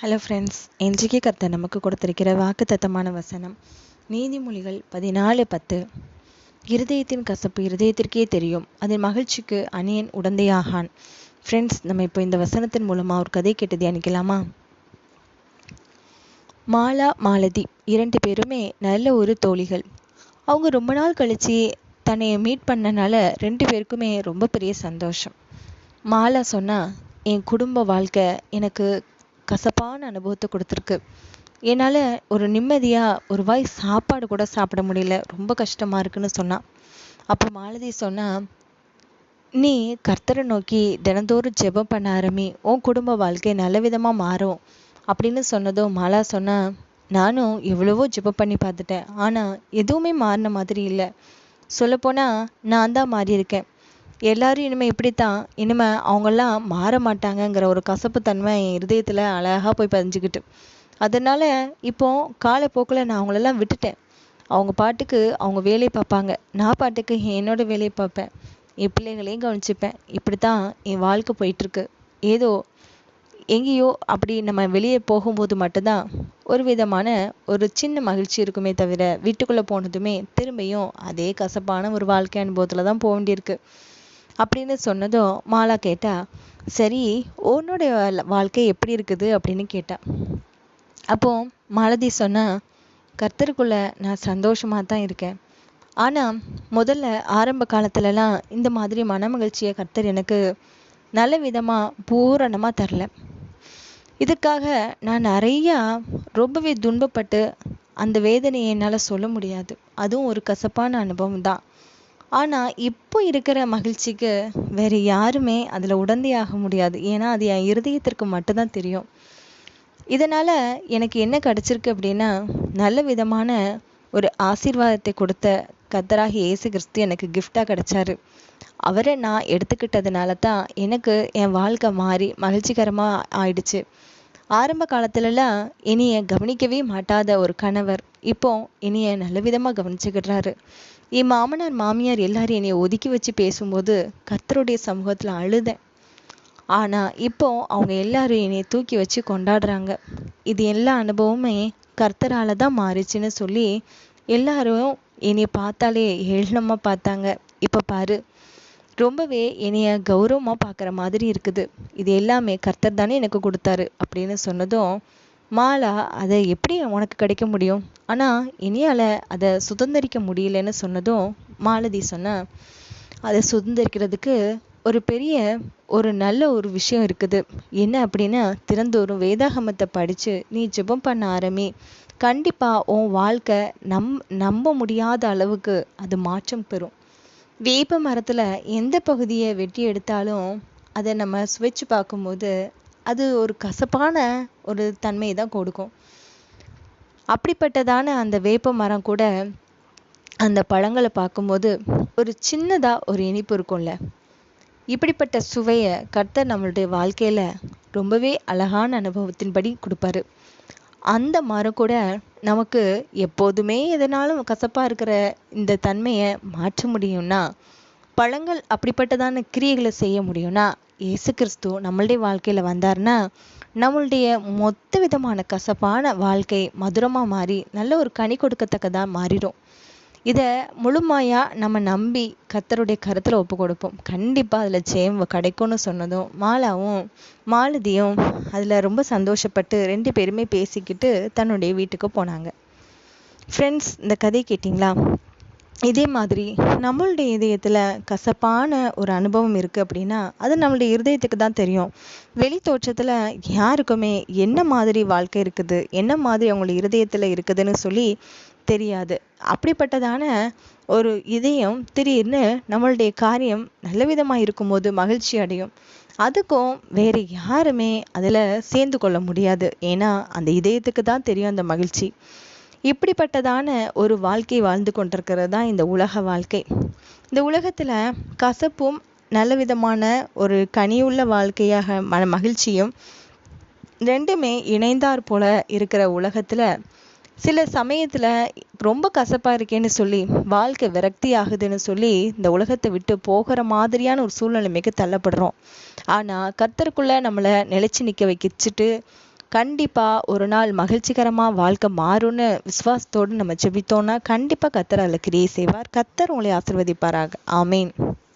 Hello friends இன்றைக்கு கர்த்தர் நமக்கு கொடுத்திருக்கிற வாக்குத்தத்தமான வசனம் நீதிமொழிகள் பதினாலு பத்து. இருதயத்தின் கசப்பு இருதயத்திற்கே தெரியும். அதன் மகிழ்ச்சிக்கு அணியன் உடந்தையாகான். ஃப்ரெண்ட்ஸ் நம்ம இப்போ இந்த வசனத்தின் மூலமாக ஒரு கதை கேட்டு தியானிக்கலாமா? மாலா மாலதி இரண்டு பேருமே நல்ல ஒரு தோழிகள். அவங்க ரொம்ப நாள் கழிச்சு தன்னை மீட் பண்ணனால ரெண்டு பேருக்குமே ரொம்ப பெரிய சந்தோஷம். மாலா சொன்னா என் குடும்ப வாழ்க்கை எனக்கு கசப்பான அனுபவத்தை கொடுத்துருக்கு. என்னால் ஒரு நிம்மதியாக ஒரு வாய் சாப்பாடு கூட சாப்பிட முடியல. ரொம்ப கஷ்டமாக இருக்குன்னு சொன்னான். அப்போ மாலதி சொன்னா நீ கர்த்தரை நோக்கி தினந்தோறும் ஜெபம் பண்ண ஆரம்பி. உன் குடும்ப வாழ்க்கை நல்ல விதமாக மாறும். அப்படின்னு சொன்னதும் மாலா சொன்னா நானும் எவ்வளவோ ஜெபம் பண்ணி பார்த்துட்டேன். ஆனால் எதுவுமே மாறின மாதிரி இல்லை. சொல்லப்போனால் நான் தான் மாறி இருக்கேன் எல்லாரும் இனிமேல் இப்படித்தான். இனிமேல் அவங்கெல்லாம் மாற மாட்டாங்கங்கிற ஒரு கசப்பு தன்மை என் இருதயத்தில் அழகாக போய் பதிஞ்சுக்கிட்டு. அதனால இப்போ காலப்போக்கில் நான் அவங்களெல்லாம் விட்டுட்டேன். அவங்க பாட்டுக்கு அவங்க வேலையை பார்ப்பாங்க. நான் பாட்டுக்கு என்னோட வேலையை பார்ப்பேன். என் பிள்ளைகளையும் கவனிச்சுப்பேன். இப்படி தான் என் வாழ்க்கை போயிட்டுருக்கு. ஏதோ எங்கேயோ அப்படி நம்ம வெளியே போகும்போது மட்டும்தான் ஒரு விதமான ஒரு சின்ன மகிழ்ச்சி இருக்குமே தவிர வீட்டுக்குள்ளே போனதுமே திரும்பியும் அதே கசப்பான ஒரு வாழ்க்கை அனுபவத்தில் தான் போக வேண்டியிருக்கு. அப்படின்னு சொன்னதும் மாலா கேட்டா சரி உன்னுடைய வாழ்க்கை எப்படி இருக்குது? அப்படின்னு கேட்டா. அப்போ மாலதி சொன்னா கர்த்தருக்குள்ள நான் சந்தோஷமா தான் இருக்கேன். ஆனா முதல்ல ஆரம்ப காலத்துலலாம் இந்த மாதிரி மனமகிழ்ச்சியை கர்த்தர் எனக்கு நல்ல விதமா பூரணமா தரல. இதுக்காக நான் நிறையா ரொம்பவே துன்பப்பட்டு அந்த வேதனையை என்னால் சொல்ல முடியாது. அதுவும் ஒரு கசப்பான அனுபவம் தான் ஆனால் இப்போ இருக்கிற மகிழ்ச்சிக்கு வேறு யாருமே அதில் உடந்தையாக முடியாது. ஏன்னா அது என் இருதயத்திற்கு மட்டும்தான் தெரியும். இதனால் எனக்கு என்ன கிடச்சிருக்கு அப்படின்னா நல்ல விதமான ஒரு ஆசீர்வாதத்தை கொடுத்த கத்தராகி இயேசு கிறிஸ்து எனக்கு கிஃப்டாக கிடைச்சாரு. அவரை நான் எடுத்துக்கிட்டதுனால தான் எனக்கு என் வாழ்க்கை மாறி மகிழ்ச்சிகரமாக ஆயிடுச்சு. ஆரம்ப காலத்துலலாம் இனிய கவனிக்கவே மாட்டாத ஒரு கணவர் இப்போ இனிய நல்ல விதமாக கவனிச்சுக்கிடுறாரு. என் மாமனார் மாமியார் எல்லாரும் என்னை ஒதுக்கி வச்சு பேசும்போது கர்த்தருடைய சமூகத்துல அழுதேன். ஆனா இப்போ அவங்க எல்லாரும் என்னை தூக்கி வச்சு கொண்டாடுறாங்க. இது எல்லா அனுபவமே கர்த்தரால தான் மாறிச்சுன்னு சொல்லி எல்லாரும் என்னை பார்த்தாலே ஏளனமா பார்த்தாங்க. இப்போ பாரு ரொம்பவே என்னைய கௌரவமா பார்க்குற மாதிரி இருக்குது. இது எல்லாமே கர்த்தர் தானே எனக்கு கொடுத்தாரு அப்படின்னு சொன்னதும் மாலா அதை எப்படி உனக்கு கிடைக்க முடியும்? ஆனால் இனியால் அதை சுதந்திரிக்க முடியலன்னு சொன்னதும் மாலதி சொன்ன அதை சுதந்திரிக்கிறதுக்கு ஒரு பெரிய ஒரு நல்ல ஒரு விஷயம் இருக்குது. என்ன அப்படின்னா திறந்தோறும் வேதாகமத்தை படித்து நீ ஜெபம் பண்ண ஆரம்பி கண்டிப்பாக உன் வாழ்க்கை நம் நம்ப முடியாத அளவுக்கு அது மாற்றம் பெறும். வேப்ப மரத்தில் எந்த பகுதியை வெட்டி எடுத்தாலும் அதை நம்ம சுவைச்சு பார்க்கும்போது அது ஒரு கசப்பான ஒரு தன்மையை தான் கொடுக்கும். அப்படிப்பட்டதான அந்த வேப்ப மரம் கூட அந்த பழங்களை பார்க்கும்போது ஒரு சின்னதாக ஒரு இனிப்பு இருக்கும்ல. இப்படிப்பட்ட சுவையை கர்த்தர் நம்மளுடைய வாழ்க்கையில் ரொம்பவே அழகான அனுபவத்தின்படி கொடுப்பாரு. அந்த மரம் கூட நமக்கு எப்போதுமே எதனாலும் கசப்பாக இருக்கிற இந்த தன்மையை மாற்ற முடியும்னா பழங்கள் அப்படிப்பட்டதான கிரியைகளை செய்ய முடியும்னா இயேசு கிறிஸ்து நம்மளுடைய வாழ்க்கையில் வந்தார்னா நம்மளுடைய மொத்த விதமான கசப்பான வாழ்க்கை மதுரமாக மாறி நல்ல ஒரு கனி கொடுக்கத்தக்கதாக மாறிடும். இதை முழுமையாக நம்ம நம்பி கத்தருடைய கருத்தில் ஒப்பு கொடுப்போம். கண்டிப்பாக அதில் ஜெயம் கிடைக்கும்னு சொன்னதும் மாலாவும் மாலதியும் அதில் ரொம்ப சந்தோஷப்பட்டு ரெண்டு பேருமே பேசிக்கிட்டு தன்னுடைய வீட்டுக்கு போனாங்க. ஃப்ரெண்ட்ஸ் இந்த கதை கேட்டிங்களா? இதே மாதிரி நம்மளுடைய இதயத்தில் கசப்பான ஒரு அனுபவம் இருக்குது அப்படின்னா அது நம்மளுடைய இருதயத்துக்கு தான் தெரியும். வெளி தோற்றத்தில் யாருக்குமே என்ன மாதிரி வாழ்க்கை இருக்குது என்ன மாதிரி அவங்களுடைய இருதயத்தில் இருக்குதுன்னு சொல்லி தெரியாது. அப்படிப்பட்டதான ஒரு இதயம் திடீர்னு நம்மளுடைய காரியம் நல்ல விதமாக இருக்கும்போது மகிழ்ச்சி அடையும். அதுக்கும் வேறு யாருமே அதில் சேர்ந்து கொள்ள முடியாது. ஏன்னா அந்த இதயத்துக்கு தான் தெரியும் அந்த மகிழ்ச்சி. இப்படிப்பட்டதான ஒரு வாழ்க்கை வாழ்ந்து கொண்டிருக்கிறது தான் இந்த உலக வாழ்க்கை. இந்த உலகத்தில் கசப்பும் நல்ல விதமான ஒரு கனியுள்ள வாழ்க்கையாக மன மகிழ்ச்சியும் ரெண்டுமே இணைந்தார் போல இருக்கிற உலகத்தில் சில சமயத்தில் ரொம்ப கசப்பாக இருக்கேன்னு சொல்லி வாழ்க்கை விரக்தி ஆகுதுன்னு சொல்லி இந்த உலகத்தை விட்டு போகிற மாதிரியான ஒரு சூழ்நிலைமைக்கு தள்ளப்படுறோம். ஆனால் கர்த்தருக்குள்ளே நம்மளை நிலைச்சு நிற்க வைக்கிச்சுட்டு கண்டிப்பாக ஒரு நாள் மகிழ்ச்சிகரமாக வாழ்க்கை மாறும்னு விசுவாசத்தோடு நம்ம ஜெபித்தோன்னா கண்டிப்பாக கத்தர் அதில் கிரியை செய்வார் கத்தர் உங்களை ஆசிர்வதிப்பாராக. ஆமீன்.